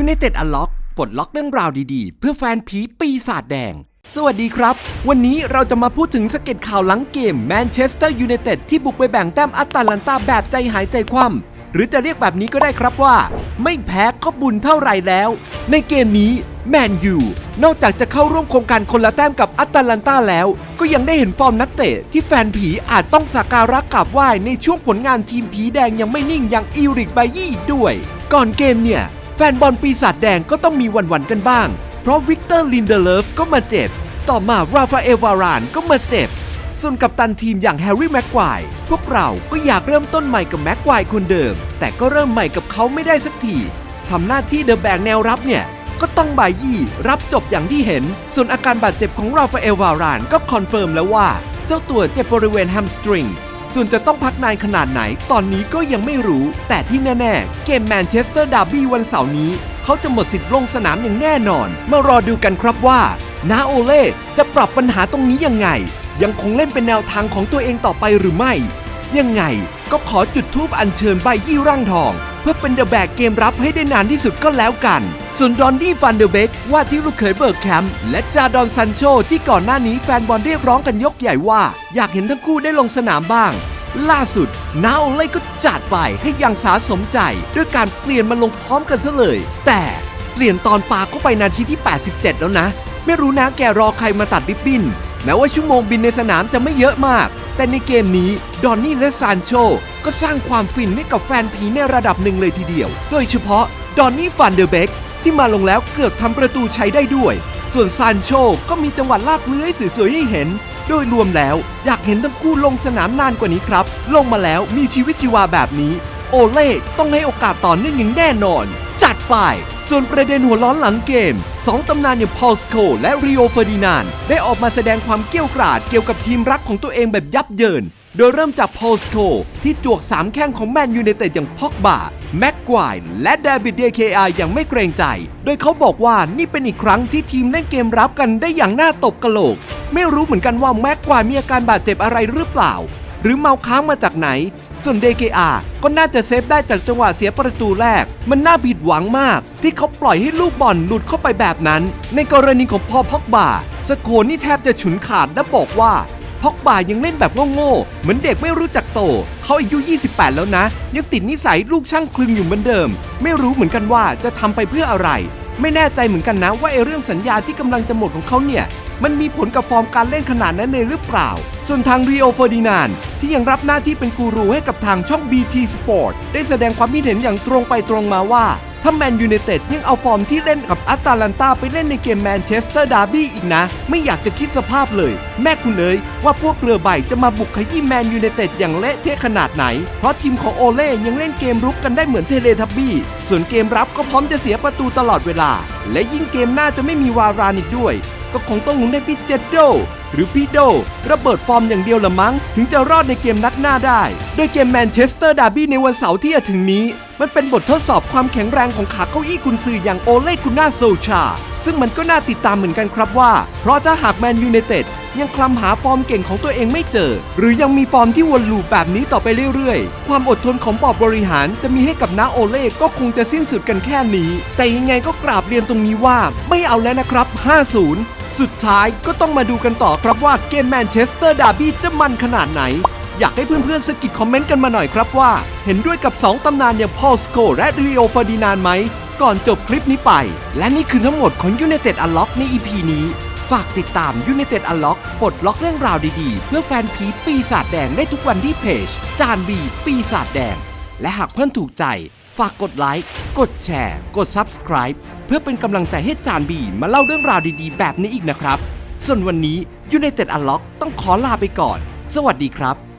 United Unlock ปลดล็อกเรื่องราวดีๆ เพื่อแฟนผีปีศาจแดง สวัสดีครับ วันนี้เราจะมาพูดถึงสเก็ตข่าวหลังเกมแมนเชสเตอร์ยูไนเต็ดที่บุกไปแบ่งแต้มอัตแลนตาแบบใจหายใจคว่ำหรือจะเรียกแบบนี้ก็ได้ครับว่า ไม่แพ้ก็บุญเท่าไรแล้ว ในเกมนี้แมนยูนอกจากจะเข้าร่วมโครงการคนละแต้มกับอัตแลนตาแล้ว ก็ยังได้เห็นฟอร์มนักเตะที่แฟนผีอาจต้องสักการะกราบไหว้ในช่วงผลงานทีมผีแดงยังไม่นิ่งอย่างอีริกไบยี่ด้วย ก่อนเกมเนี่ย แฟนบอลปีศาจแดงก็ต้องมีวันวัน ๆ กันบ้าง เพราะวิกเตอร์ลินเดเลฟก็มาเจ็บ ต่อมาราฟาเอลวารานก็มาเจ็บ ส่วนกัปตันทีมอย่างแฮร์รี่แม็กควายพวกเราก็อยากเริ่มต้นใหม่กับแม็กควายคนเดิม แต่ก็เริ่มใหม่กับเขาไม่ได้สักทีทำหน้าที่เดอะแบกแนวรับเนี่ยก็ต้องบายยี่รับจบอย่างที่เห็น ส่วนอาการบาดเจ็บของราฟาเอลวารานก็คอนเฟิร์มแล้วว่า เจ้าตัวเจ็บบริเวณแฮมสตริง ส่วนจะต้องพักนานขนาดไหน ตอนนี้ก็ยังไม่รู้ แต่ที่แน่ๆ เกมแมนเชสเตอร์ดาร์บี้วันเสาร์นี้ เขาจะหมดสิทธิ์ลงสนามอย่างแน่นอน มารอดูกันครับว่านาโอเล่จะปรับปัญหาตรงนี้ยังไง ยังคงเล่นเป็นแนวทางของตัวเองต่อไปหรือไม่ ยังไงก็ขอจุดทูปอัญเชิญใบยี่ร่างทอง เพื่อเป็นเดอะแบกเกมรับให้ได้นานที่สุดก็แล้วกัน ส่วนดอนดี้ฟันเดอร์เบกว่าที่ลูกเขยเบิร์กแคมป์และจาดอนซันโชที่ก่อนหน้านี้แฟนบอลเรียกร้องกันยกใหญ่ว่า อยากเห็นทั้งคู่ได้ลงสนามบ้าง ล่าสุดนาโอเล่ก็จัดไปให้ยังสาสมใจ ด้วยการเปลี่ยนมาลงพร้อมกันซะเลย แต่เปลี่ยนตอนปาเข้าไปนาทีที่ 87 แล้วนะ ไม่รู้นะแกรอใครมาตัดริบบิ้นแม้ว่าชั่วโมงบินในสนามจะไม่เยอะมาก แต่ในเกมนี้ดอนนี่และซานโชก็สร้างความฟินให้กับแฟนผีในระดับหนึ่งเลยทีเดียว โดยเฉพาะดอนนี่ฟันเดอร์เบก ที่มาลงแล้วเกือบทำประตูใช้ได้ด้วย ส่วนซานโชก็มีจังหวะลากเลื้อยสวยๆให้เห็น โดยรวมแล้วอยากเห็นทั้งคู่ลงสนามนานกว่านี้ครับ ลงมาแล้วมีชีวิตชีวาแบบนี้ โอเล่ต้องให้โอกาสต่อเนื่องอย่างแน่นอน จัดไป ส่วนประเด็นหัวร้อนหลังเกม 2 ตำนานอย่างพอลสโคและริโอเฟอร์ดินานได้ออกมาแสดงความเกี้ยวกราดเกี่ยวกับทีมรักของตัวเองแบบยับเยิน โดยเริ่มจากพอลสโคที่จวก3แข้งของแมนยูไนเต็ดอย่างพ็อกบา แม็กควายและเดวิดเดเคอาอย่างไม่เกรงใจ โดยเขาบอกว่านี่เป็นอีกครั้งที่ทีมเล่นเกมรับกันได้อย่างน่าตบกระโหลก ไม่รู้เหมือนกันว่าแม็กควายมีอาการบาดเจ็บอะไรหรือเปล่า หรือเมาค้างมาจากไหน ส่วน DKR ก็น่าจะเซฟได้จากจังหวะเสียประตูแรก มันน่าผิดหวังมาก ที่เขาปล่อยให้ลูกบอลหลุดเข้าไปแบบนั้น ในกรณีของพอพ็อกบาสโคนี่แทบจะฉุนขาดและบอกว่า พอกบายังเล่นแบบโง่ๆเหมือนเด็กไม่รู้จักโต เขาอายุ 28 แล้วนะ ยังติดนิสัยลูกช่างคลึงอยู่เหมือนเดิม ไม่รู้เหมือนกันว่าจะทำไปเพื่ออะไร ไม่แน่ใจเหมือนกันนะว่าไอเรื่องสัญญาที่กำลังจะหมดของเขาเนี่ย มันมีผลกับฟอร์มการเล่นขนาดนั้นเลยหรือเปล่า ส่วนทางรีโอเฟอร์ดินานที่ยังรับหน้าที่เป็นกูรูให้กับทางช่อง BT Sport ได้แสดงความคิดเห็นอย่างตรงไปตรงมาว่า ถ้าแมนยูไนเต็ดยังเอาฟอร์มที่เล่นกับอัตแลนตาไปเล่นในเกมแมนเชสเตอร์ดาร์บี้อีกนะ ไม่อยากจะคิดสภาพเลย แม่คุณเอ๋ยว่าพวกเรือใบจะมาบุกขยี้แมนยูไนเต็ดอย่างเละเทะขนาดไหน เพราะทีมของโอเล่ยังเล่นเกมรุกกันได้เหมือนเทเลทับบี้ ส่วนเกมรับก็พร้อมจะเสียประตูตลอดเวลา และยิ่งเกมหน้าจะไม่มีวารานอีกด้วย ก็คงต้องหนุนให้พี่เจดโดหรือพี่โดระเบิดฟอร์มอย่างเดียวละมั้ง ถึงจะรอดในเกมนัดหน้าได้ โดยเกมแมนเชสเตอร์ดาร์บี้ในวันเสาร์ที่จะถึงนี้ มันเป็นบททดสอบความแข็งแรงของขาเก้าอี้กุนซืออย่างโอเล่กุน่าโซชา ซึ่งมันก็น่าติดตามเหมือนกันครับว่า เพราะถ้าหากแมนยูไนเต็ดยังคลำหาฟอร์มเก่งของตัวเองไม่เจอ หรือยังมีฟอร์มที่วนลูปแบบนี้ต่อไปเรื่อยๆ ความอดทนของบอบบริหารจะมีให้กับน้าโอเล่ก็คงจะสิ้นสุดกันแค่นี้ แต่ยังไงก็กราบเรียนตรงนี้ว่าไม่เอาแล้วนะครับ 50 สุดท้ายก็ต้องมาดูกันต่อครับว่าเกมแมนเชสเตอร์ดาร์บี้จะมันขนาดไหน อยากให้เพื่อนๆสกิดคอมเมนต์กันมาหน่อยครับว่า เห็นด้วยกับ 2 ตำนานอย่างพอลสโกและริโอฟอร์ดินานไหม ก่อนจบคลิปนี้ไป และนี่คือทั้งหมดของ United Unlock ใน EP นี้ ฝากติดตาม United Unlock ปลดล็อกเรื่องราวดีๆ เพื่อแฟนผีปีศาจแดงได้ทุกวันที่เพจ จานบีปีศาจแดง และหากเพื่อนถูกใจากกดไลค์ กดแชร์ กด Subscribe เพื่อเป็นกำลังใจให้จานบีมาเล่าเรื่องราวดีๆ แบบนี้อีกนะครับ ส่วนวันนี้ยู i นเต็ดอัลล็อกต้องขอลาไปก่อน สวัสดีครับ